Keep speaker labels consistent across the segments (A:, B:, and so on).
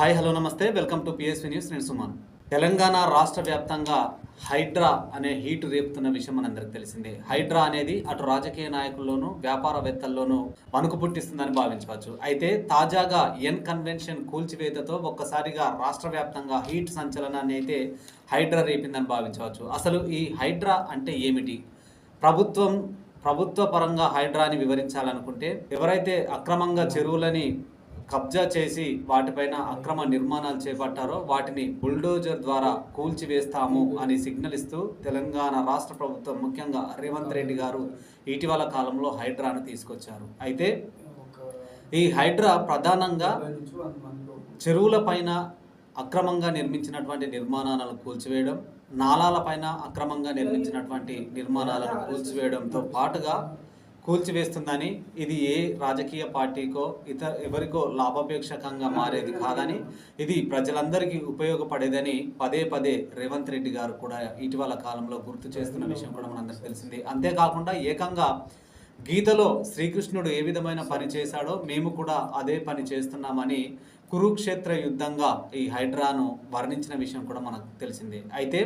A: Hi hello నమస్తే. Welcome to PSV news నేను సుమాన్. తెలంగాణ రాష్ట్ర వ్యాప్తంగా హైడ్రా అనే హీట్ రేపుతున్న విషయం మనందరికి తెలిసిందే. హైడ్రా అనేది అటు రాజకీయ నాయకుల్లోనూ వ్యాపారవేత్తల్లోనూ వణుకు పుట్టిస్తుందని భావించవచ్చు. అయితే తాజాగా ఎన్ కన్వెన్షన్ కూల్చివేతతో ఒక్కసారిగా రాష్ట్ర వ్యాప్తంగా హీట్ సంచలనాన్ని అయితే హైడ్రా రేపిందని భావించవచ్చు. అసలు ఈ హైడ్రా అంటే ఏమిటి? ప్రభుత్వం ప్రభుత్వ పరంగా హైడ్రాని వివరించాలనుకుంటే ఎవరైతే అక్రమంగా చెరువులని కబ్జా చేసి వాటిపైన అక్రమ నిర్మాణాలు చేపట్టారో వాటిని బుల్డోజర్ ద్వారా కూల్చివేస్తాము అని సిగ్నల్ ఇస్తూ తెలంగాణ రాష్ట్ర ప్రభుత్వం ముఖ్యంగా రేవంత్ రెడ్డి గారు ఇటీవల కాలంలో హైడ్రాను తీసుకొచ్చారు. అయితే ఈ హైడ్రా ప్రధానంగా చెరువుల పైన అక్రమంగా నిర్మించినటువంటి నిర్మాణాలను కూల్చివేయడం నాలాలపైన అక్రమంగా నిర్మించినటువంటి నిర్మాణాలను కూల్చివేయడంతో పాటుగా కూల్చివేస్తుందని ఇది ఏ రాజకీయ పార్టీకో ఇతర ఎవరికో లాభాపేక్షకంగా మారేది కాదని ఇది ప్రజలందరికీ ఉపయోగపడేదని పదే పదే రేవంత్ రెడ్డి గారు కూడా ఇటీవల కాలంలో గుర్తు చేస్తున్న విషయం కూడా మనందరికీ తెలిసింది. అంతేకాకుండా ఏకంగా గీతలో శ్రీకృష్ణుడు ఏ విధమైన పని చేశాడో మేము కూడా అదే పని చేస్తున్నామని కురుక్షేత్ర యుద్ధంగా ఈ హైడ్రాను వర్ణించిన విషయం కూడా మనకు తెలిసిందే. అయితే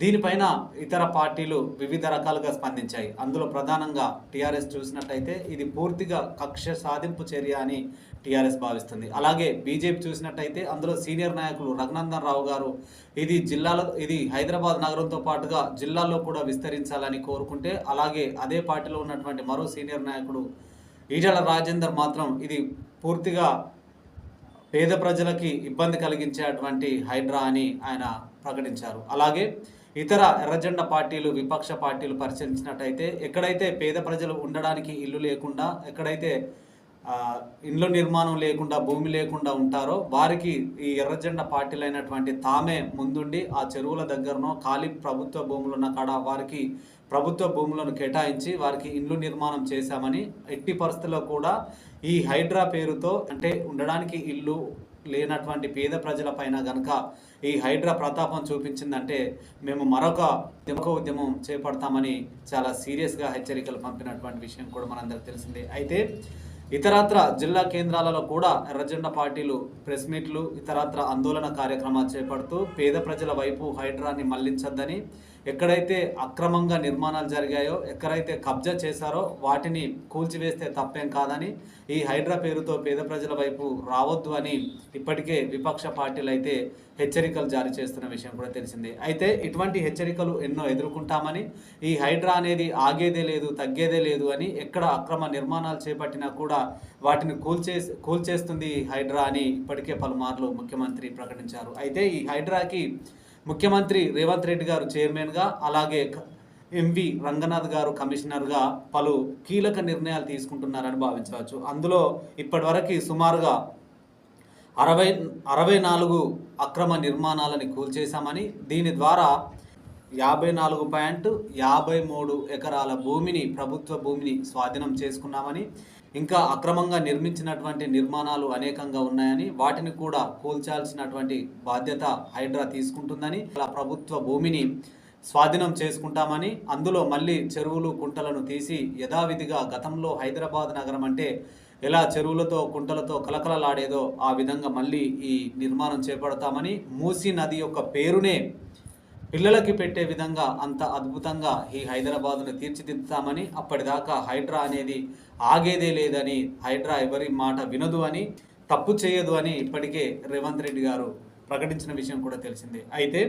A: దీనిపైన ఇతర పార్టీలు వివిధ రకాలుగా స్పందించాయి. అందులో ప్రధానంగా టీఆర్ఎస్ చూసినట్టయితే ఇది పూర్తిగా కక్ష సాధింపు చర్య అని టీఆర్ఎస్ భావిస్తుంది. అలాగే బీజేపీ చూసినట్టయితే అందులో సీనియర్ నాయకులు రఘునందన్ రావు గారు ఇది జిల్లాలో ఇది హైదరాబాద్ నగరంతో పాటుగా జిల్లాల్లో కూడా విస్తరించాలని కోరుకుంటే అలాగే అదే పార్టీలో ఉన్నటువంటి మరో సీనియర్ నాయకుడు ఈటల రాజేందర్ మాత్రం ఇది పూర్తిగా పేద ప్రజలకి ఇబ్బంది కలిగించేటువంటి హైడ్రా అని ఆయన ప్రకటించారు. అలాగే ఇతర ఎర్రజెండ పార్టీలు విపక్ష పార్టీలు పరిశీలించినట్టయితే ఎక్కడైతే పేద ప్రజలు ఉండడానికి ఇల్లు లేకుండా ఎక్కడైతే ఇండ్ల నిర్మాణం లేకుండా భూమి లేకుండా ఉంటారో వారికి ఈ ఎర్రజెండ పార్టీలైనటువంటి తామే ముందుండి ఆ చెరువుల దగ్గరనో ఖాళీ ప్రభుత్వ భూములు ఉన్న కాడ వారికి ప్రభుత్వ భూములను కేటాయించి వారికి ఇండ్లు నిర్మాణం చేశామని ఎట్టి పరిస్థితుల్లో కూడా ఈ హైడ్రా పేరుతో అంటే ఉండడానికి ఇల్లు లేనటువంటి పేద ప్రజల పైన గనక ఈ హైడ్రా ప్రతాపం చూపించిందంటే మేము మరొక ఉద్యమ ఉద్యమం చేపడతామని చాలా సీరియస్గా హెచ్చరికలు పంపినటువంటి విషయం కూడా మనందరికి తెలిసిందే. అయితే ఇతరత్ర జిల్లా కేంద్రాలలో కూడా ఎర్రజెండ పార్టీలు ప్రెస్ మీట్లు ఇతరత్ర ఆందోళన కార్యక్రమాలు చేపడుతూ పేద ప్రజల వైపు హైడ్రాని మళ్ళించొద్దని ఎక్కడైతే అక్రమంగా నిర్మాణాలు జరిగాయో ఎక్కడైతే కబ్జా చేశారో వాటిని కూల్చివేస్తే తప్పేం కాదని ఈ హైడ్రా పేరుతో పేద ప్రజల వైపు రావద్దు అని ఇప్పటికే విపక్ష పార్టీలు అయితే హెచ్చరికలు జారీ చేస్తున్న విషయం కూడా తెలిసింది. అయితే ఇటువంటి హెచ్చరికలు ఎన్నో ఎదుర్కొంటామని ఈ హైడ్రా అనేది ఆగేదే లేదు తగ్గేదే లేదు అని ఎక్కడ అక్రమ నిర్మాణాలు చేపట్టినా కూడా వాటిని కూల్చే కూల్చేస్తుంది హైడ్రా అని ఇప్పటికే పలుమార్లు ముఖ్యమంత్రి ప్రకటించారు. అయితే ఈ హైడ్రాకి ముఖ్యమంత్రి రేవంత్ రెడ్డి గారు చైర్మన్గా అలాగే ఎంవి రంగనాథ్ గారు కమిషనర్గా పలు కీలక నిర్ణయాలు తీసుకుంటున్నారని భావించవచ్చు. అందులో ఇప్పటివరకు సుమారుగా అరవై అరవై నాలుగు అక్రమ నిర్మాణాలని కూల్చేశామని దీని ద్వారా యాభై నాలుగు పాయింట్ యాభై మూడు ఎకరాల భూమిని ప్రభుత్వ భూమిని స్వాధీనం చేసుకున్నామని ఇంకా అక్రమంగా నిర్మించినటువంటి నిర్మాణాలు అనేకంగా ఉన్నాయని వాటిని కూడా కూల్చాల్సినటువంటి బాధ్యత హైడ్రా తీసుకుంటుందని అలా ప్రభుత్వ భూమిని స్వాధీనం చేసుకుంటామని అందులో మళ్ళీ చెరువులు కుంటలను తీసి యథావిధిగా గతంలో హైదరాబాద్ నగరం అంటే ఎలా చెరువులతో కుంటలతో కలకలలాడేదో ఆ విధంగా మళ్ళీ ఈ నిర్మాణం చేపడతామని మూసీ నది యొక్క పేరునే పిల్లలకి పెట్టే విధంగా అంత అద్భుతంగా ఈ హైదరాబాద్ను తీర్చిదిద్దుతామని అప్పటిదాకా హైడ్రా అనేది ఆగేదే లేదని హైడ్రా ఎవరి మాట వినదు అని తప్పు చేయదు అని ఇప్పటికే రేవంత్ రెడ్డి గారు ప్రకటించిన విషయం కూడా తెలిసిందే. అయితే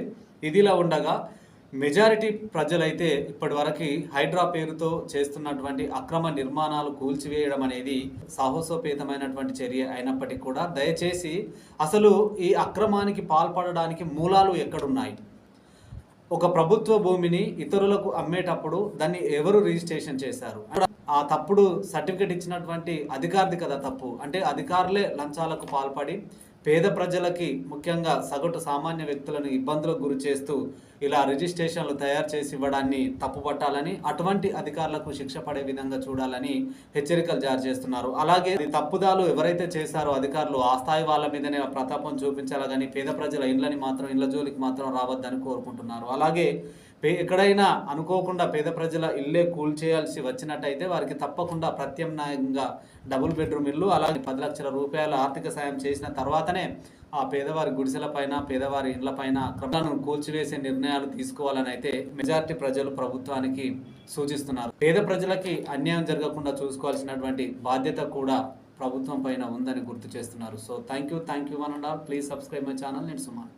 A: ఇదిలా ఉండగా మెజారిటీ ప్రజలైతే ఇప్పటివరకు హైడ్రా పేరుతో చేస్తున్నటువంటి అక్రమ నిర్మాణాలు కూల్చివేయడం అనేది సాహసోపేతమైనటువంటి చర్య అయినప్పటికీ కూడా దయచేసి అసలు ఈ అక్రమానికి పాల్పడడానికి మూలాలు ఎక్కడున్నాయి? ఒక ప్రభుత్వ భూమిని ఇతరులకు అమ్మేటప్పుడు దాన్ని ఎవరు రిజిస్ట్రేషన్ చేశారు? ఆ తప్పుడు సర్టిఫికేట్ ఇచ్చినటువంటి అధికారిది కదా తప్పు. అంటే అధికారులే లంచాలకు పాల్పడి పేద ప్రజలకి ముఖ్యంగా సగటు సామాన్య వ్యక్తులను ఇబ్బందులకు గురి చేస్తూ ఇలా రిజిస్ట్రేషన్లు తయారు చేసి ఇవ్వడాన్ని తప్పుపట్టాలని అటువంటి అధికారులకు శిక్ష పడే విధంగా చూడాలని హెచ్చరికలు జారీ చేస్తున్నారు. అలాగే తప్పుదాలు ఎవరైతే చేశారో అధికారులు ఆ స్థాయి వాళ్ళ మీదనే ప్రతాపం చూపించాలా కానీ పేద ప్రజల ఇండ్లని మాత్రం ఇండ్ల జోలికి మాత్రం రావద్దని కోరుకుంటున్నారు. అలాగే ఎక్కడైనా అనుకోకుండా పేద ప్రజల ఇల్లే కూల్చేయాల్సి వచ్చినట్టయితే వారికి తప్పకుండా ప్రత్యామ్నాయంగా డబుల్ బెడ్రూమ్ ఇల్లు అలాగే పది లక్షల రూపాయల ఆర్థిక సాయం చేసిన తర్వాతనే ఆ పేదవారి గుడిసెల పైన పేదవారి ఇండ్ల పైన క్రమాలను కూల్చివేసే నిర్ణయాలు తీసుకోవాలని అయితే మెజార్టీ ప్రజలు ప్రభుత్వానికి సూచిస్తున్నారు. పేద ప్రజలకి అన్యాయం జరగకుండా చూసుకోవాల్సినటువంటి బాధ్యత కూడా ప్రభుత్వం పైన ఉందని గుర్తు చేస్తున్నారు. So thank you thank you one and all. Please subscribe my channel. నేను సుమాన్